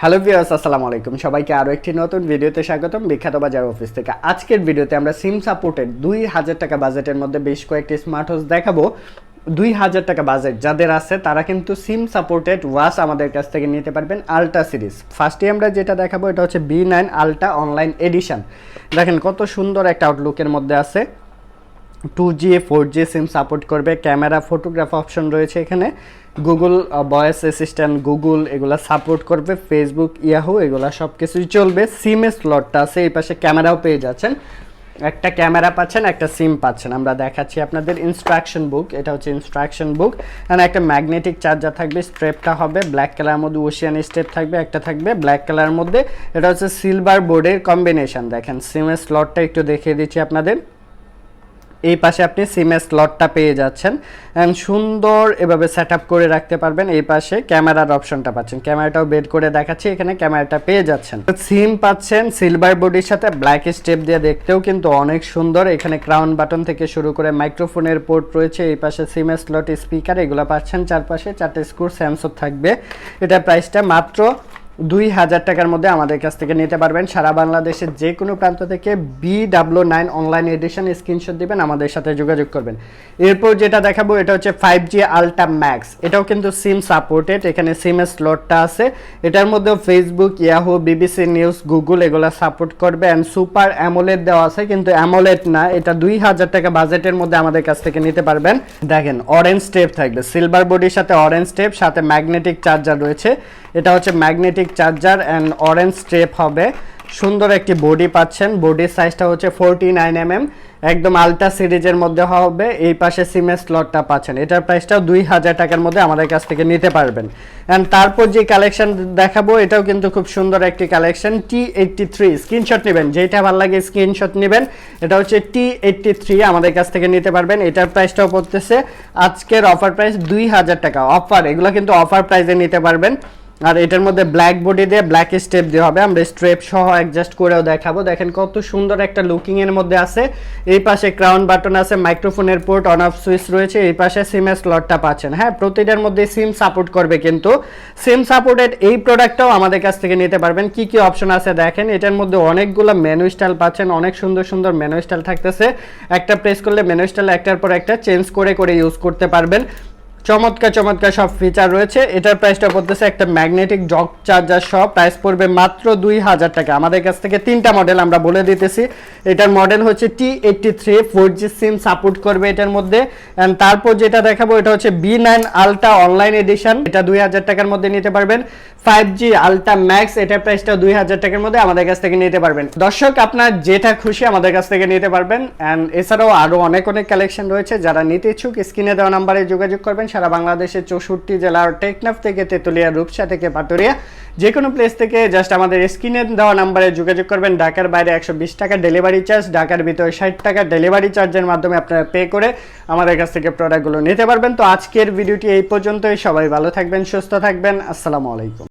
Hello viewers, আসসালামু আলাইকুম। সবাইকে আরও একটি নতুন ভিডিওতে স্বাগতম। বিখ্যাত বাজার অফিস থেকে আজকের ভিডিওতে আমরা সিম সাপোর্টেড দুই হাজার টাকা বাজেটের মধ্যে বেশ কয়েকটি স্মার্ট হাউস দেখাবো। দুই হাজার টাকা বাজেট যাদের আছে, তারা কিন্তু সিম সাপোর্টেড ওয়াশ আমাদের কাছ থেকে নিতে পারবেন আলট্রা সিরিজ ফার্স্টে আমরা যেটা দেখাবো, এটা হচ্ছে B nine ultra online edition দেখেন কত সুন্দর একটা আউটলুকের মধ্যে আছে। Two G four G SIM support করবে ক্যামেরা ফটোগ্রাফ অপশন রয়েছে এখানে। গুগল ভয়েস অ্যাসিস্ট্যান্ট গুগল এগুলা সাপোর্ট করবে ফেসবুক ইয়াহু এগুলা সব কিছুই চলবে সিমের স্লটটা আছে, এই পাশে ক্যামেরাও পেয়ে যাচ্ছেন। একটা ক্যামেরা পাচ্ছেন, একটা সিম পাচ্ছেন। আমরা দেখাচ্ছি আপনাদের ইনস্ট্রাকশন বুক এটা হচ্ছে ইনস্ট্রাকশন বুক অ্যান্ড একটা ম্যাগনেটিক চার্জার থাকবে স্ট্রেপটা হবে ব্ল্যাক কালারের মধ্যে ওশিয়ান স্টেপ থাকবে, একটা থাকবে ব্ল্যাক কালারের মধ্যে। এটা হচ্ছে সিলভার বোর্ডের কম্বিনেশন দেখেন। সিমের স্লটটা একটু দেখিয়ে দিচ্ছি আপনাদের। এই পাশে আপনি সিমের স্লটটা পেয়ে যাচ্ছেন। সুন্দর এভাবে সেট করে রাখতে পারবেন এই পাশে ক্যামেরার অপশনটা পাচ্ছেন। ক্যামেরাটাও বের করে দেখাচ্ছি, এখানে ক্যামেরাটা পেয়ে যাচ্ছেন। সিম পাচ্ছেন সিলভার বডির সাথে ব্ল্যাক স্টেপ দিয়ে দেখতেও কিন্তু অনেক সুন্দর। এখানে ক্রাউন বাটন থেকে শুরু করে মাইক্রোফোনের পোর্ট রয়েছে, এই পাশে সিমের স্লট স্পিকার এগুলো পাচ্ছেন চারপাশে, চারটে স্ক্রু সেন্সর থাকবে। এটা প্রাইসটা মাত্র দুই হাজার টাকার মধ্যে আমাদের কাছ থেকে নিতে পারবেন। সারা বাংলাদেশের যে কোনো প্রান্ত থেকে B W nine online edition screenshot দিবেন, আমাদের সাথে যোগাযোগ করবেন। এরপর যেটা দেখাবো, এটা হচ্ছে ফাইভ জি আলট্রা ম্যাক্স এটাও কিন্তু সিম সাপোর্টেড এখানে সিমের স্লটটা আছে। এটার মধ্যেও Facebook Yahoo BBC news Google এগুলো সাপোর্ট করবে। অ্যান্ড সুপার অ্যামোলেড দেওয়া আছে, কিন্তু অ্যামোলেড না, এটা দুই হাজার টাকা বাজেটের মধ্যে আমাদের কাছ থেকে নিতে পারবেন। দেখেন অরেঞ্জ স্টেপ থাকবে। সিলভার বডির সাথে অরেঞ্জ স্টেপ সাথে ম্যাগনেটিক চার্জার রয়েছে। এটা হচ্ছে magnetic charger and orange strap হবে। সুন্দর একটি বডি পাচ্ছেন। বডির সাইজটা হচ্ছে ফোরটি নাইন এম এম একদম আলট্রা সিরিজের মধ্যে হবে। এই পাশে সিমের স্লটটা পাচ্ছেন। এটার প্রাইসটাও দুই হাজার টাকার মধ্যে আমাদের কাছ থেকে নিতে পারবেন। অ্যান্ড তারপর যে কালেকশন দেখাবো, এটাও কিন্তু খুব সুন্দর একটি collection T eighty three screenshot নেবেন। যেটা ভালো লাগে স্ক্রিনশট নেবেন। এটা হচ্ছে টি এইটটি থ্রি আমাদের কাছ থেকে নিতে পারবেন। এটার প্রাইসটাও পড়তেছে। আজকের অফার প্রাইস দুই হাজার টাকা। অফার এগুলো কিন্তু অফার প্রাইসে নিতে পারবেন। আর এটার মধ্যে ব্ল্যাক বডি দিয়ে ব্ল্যাক স্টেপ দিয়ে হবে। আমরা স্ট্রেপ সহ অ্যাডজাস্ট করেও দেখাবো। দেখেন কত সুন্দর একটা লুকিং এর মধ্যে আছে। এই পাশে ক্রাউন বাটন আছে মাইক্রোফোনের পোর্ট অন অফ সুইচ রয়েছে। এই পাশে সিমের স্লটটা পাচ্ছেন। হ্যাঁ প্রতিটার মধ্যে সিম সাপোর্ট করবে কিন্তু। সিম সাপোর্টেড এই প্রোডাক্টটাও আমাদের কাছ থেকে নিতে পারবেন। কি কি অপশন আছে দেখেন। এটার মধ্যে অনেকগুলো মেনু স্টাইল পাচ্ছেন। অনেক সুন্দর সুন্দর মেনু স্টাইল থাকতেছে। একটা প্রেস করলে মেনু স্টাইল একটার পর একটা চেঞ্জ করে করে ইউজ করতে পারবেন। চমৎকার চমৎকার সব ফিচার রয়েছে। এটার প্রাইসটা পড়তেছে একটা ম্যাগনেটিক জগ চার্জার সব প্রাইস পড়বে মাত্র দুই হাজার টাকা। আমাদের কাছ থেকে তিনটা মডেল আমরা বলে দিতেছি। এটার মডেল হচ্ছে T eighty three four G SIM support করবে এটার মধ্যে। অ্যান্ড তারপর যেটা দেখাবো, এটা হচ্ছে B nine ultra online edition এটা দুই হাজার টাকার মধ্যে নিতে পারবেন। ফাইভ জি আলট্রা ম্যাক্স এটার প্রাইসটা দুই হাজার টাকার মধ্যে আমাদের কাছ থেকে নিতে পারবেন। দর্শক, আপনার যেটা খুশি আমাদের কাছ থেকে নিতে পারবেন। অ্যান্ড এছাড়াও আরও অনেক অনেক কালেকশন রয়েছে। যারা নিতে ইচ্ছুক, স্ক্রিনে দেওয়া নাম্বারে যোগাযোগ করবেন। সারা বাংলাদেশের চৌষট্টি জেলার টেকনাফ থেকে তেতুলিয়া, রূপসা থেকে পাতুরিয়া। যে কোনো প্লেস থেকে জাস্ট আমাদের স্ক্রিনে দেওয়া নাম্বারে যোগাযোগ করবেন। ঢাকার বাইরে একশো বিশ টাকা ডেলিভারি চার্জ ঢাকার ভিতরে ষাট টাকা ডেলিভারি চার্জের মাধ্যমে আপনারা পে করে আমাদের কাছ থেকে প্রোডাক্টগুলো নিতে পারবেন। তো আজকের ভিডিওটি এই পর্যন্তই। সবাই ভালো থাকবেন, সুস্থ থাকবেন। আসসালামু আলাইকুম।